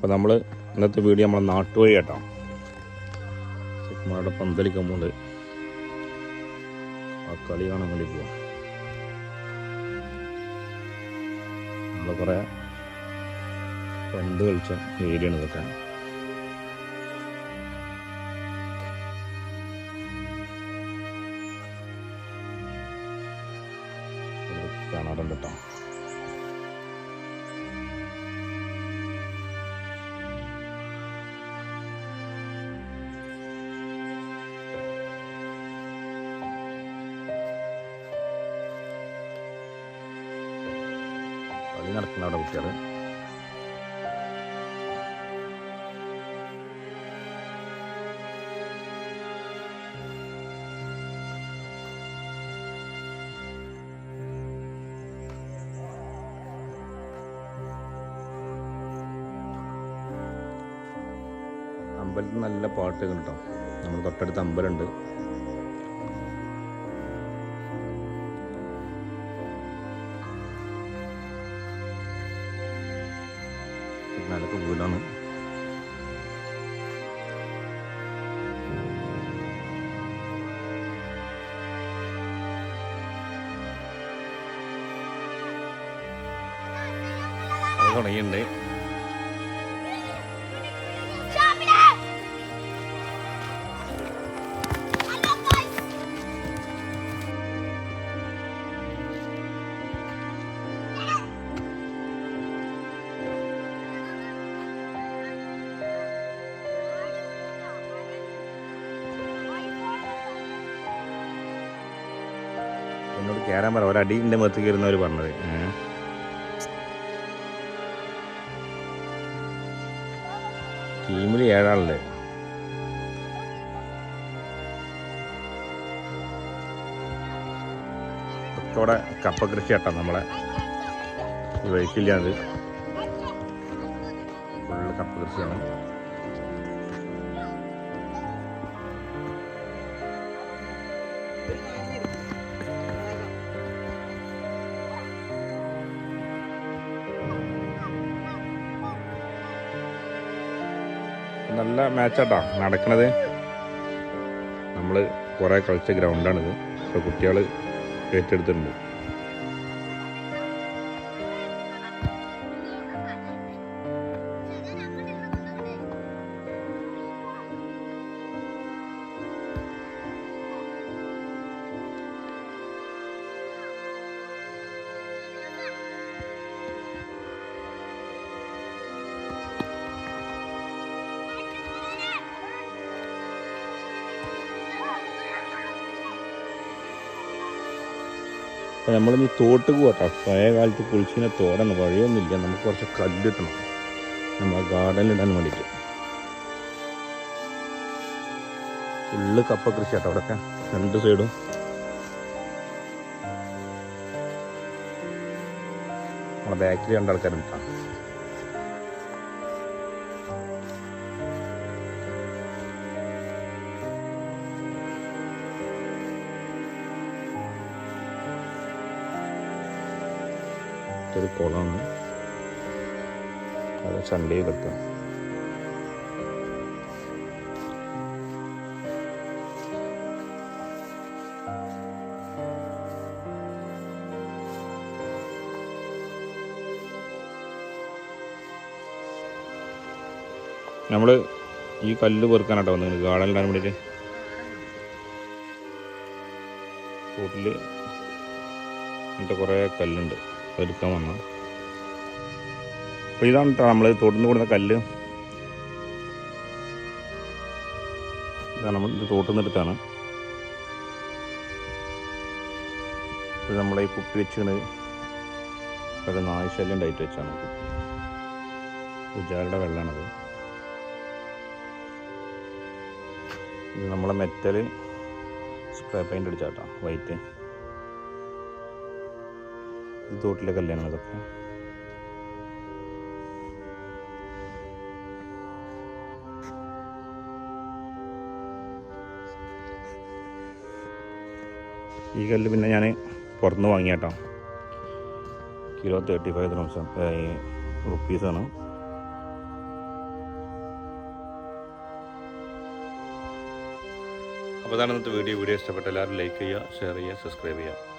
അപ്പോൾ നമ്മൾ ഇന്നത്തെ വീഡിയോ നമ്മൾ നാട്ടുവഴി കേട്ടോ. ചെക്കന്മാരുടെ പന്തലിക്കാൻ പോകുന്നത് ആ കളി കാണാൻ വേണ്ടി പോവാം. നമ്മൾ കുറേ പണ്ട് കളിച്ച ഏരിയയാണ് ഇതൊക്കെ. ഇത് കാണാറുണ്ട് കേട്ടോ. നടക്കുന്ന അവിടെ കുട്ടികൾ. അമ്പലത്തിൽ നല്ല പാട്ട് കേട്ടോ. നമ്മൾ തൊട്ടടുത്ത് അമ്പലമുണ്ട്. വീടാണ് അത് തുടങ്ങിയിട്ടുണ്ട് എന്നോട് കയറാൻ പറ. ഒരടി എന്റെ മുഖത്ത് കയറുന്നവർ പറഞ്ഞത്. ടീമിൽ ഏഴാളുണ്ട്. ഇവിടെ കപ്പ കൃഷി ആട്ടോ നമ്മളെ. ഈ വഴിക്കില്ല അത്. ഫുള്ള് കപ്പ കൃഷിയാണ്. നല്ല മാച്ചാട്ടോ നടക്കണത്. നമ്മൾ കുറേ കളിച്ച ഗ്രൗണ്ടാണിത് ഇപ്പോൾ കുട്ടികൾ ഏറ്റെടുത്തിട്ടുണ്ട്. അപ്പോൾ നമ്മളിനി തോട്ട് പോകട്ടോ പഴയ കാലത്ത് കുളിച്ചിനെ തോടണം. വഴിയൊന്നുമില്ല. നമുക്ക് കുറച്ച് കല്ലിട്ടണം നമ്മൾ ഗാർഡനിൽ ഇടാൻ വേണ്ടിയിട്ട്. ഫുള്ള് കപ്പ കൃഷി ആട്ടോ അവിടെയൊക്കെ രണ്ട് സൈഡും നമ്മുടെ ബാക്കിൽ രണ്ട് ഇതൊരു കുളമാണ്. അത് ചണ്ടിയെ ചെയ്തിട്ട് നമ്മൾ ഈ കല്ല് പെറുക്കാനാട്ടോ ഗാർഡൻ ഇടാൻ വേണ്ടിയിട്ട്. കൂട്ടിൽ എന്നിട്ട് കുറേ കല്ലുണ്ട്. എടുക്കാൻ വന്നു അപ്പോൾ ഇതാണ് കേട്ടോ നമ്മൾ തോട്ടിൽ കൂടുന്ന കല്ല്. ഇതാണ് നമ്മൾ തോട്ടിൽ ഇത് നമ്മളെ ഈ കുപ്പി വെച്ചാണ് ഒരു നായ്ശല്യം ഉണ്ടായിട്ട് വെച്ചാണ് ഉജാലയുടെ വെള്ളമാണത് ഇത് നമ്മളെ മെറ്റൽ സ്പ്രേ പെയിന്റ് അടിച്ചാട്ടോ വൈറ്റ്. തോട്ടിലെ കല്യാണമാണ് ഇതൊക്കെ. ഈ കല്ല് പിന്നെ ഞാൻ പുറത്തുനിന്ന് വാങ്ങിയ കേട്ടോ കിലോ തേർട്ടി ഫൈവ് ദ്രംസ് റുപ്പീസാണ് അപ്പോൾ അതാണ് ഇന്നത്തെ വീഡിയോ. വീഡിയോ ഇഷ്ടപ്പെട്ട എല്ലാവരും ലൈക്ക് ചെയ്യുക ഷെയർ ചെയ്യുക സബ്സ്ക്രൈബ് ചെയ്യുക.